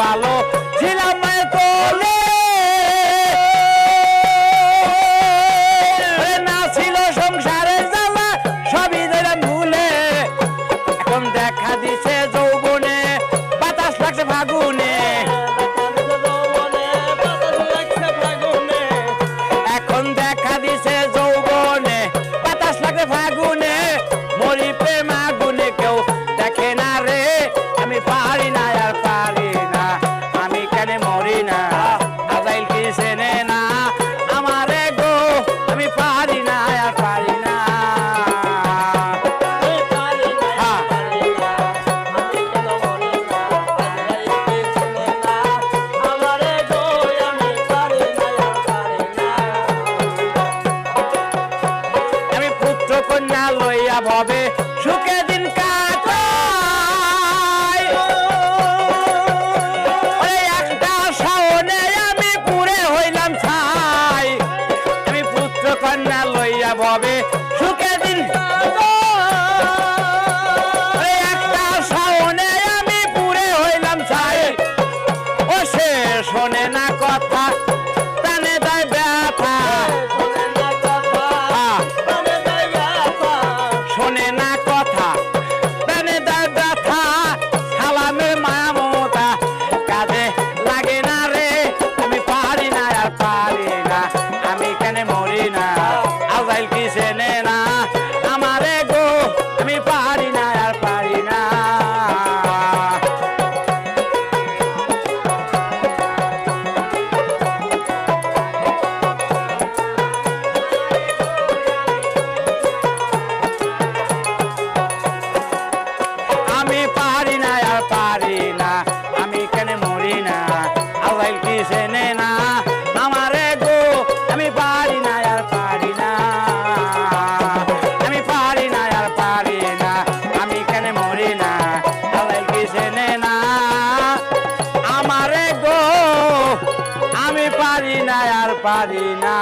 ভালো ছিলাম না ছিল সংসারে জ্বালা, সবই ধরে ভুলে। এখন দেখা দিছে যৌবনে, বাতাস লাগছে ফাগুনে। ভাবে সুখে পারি না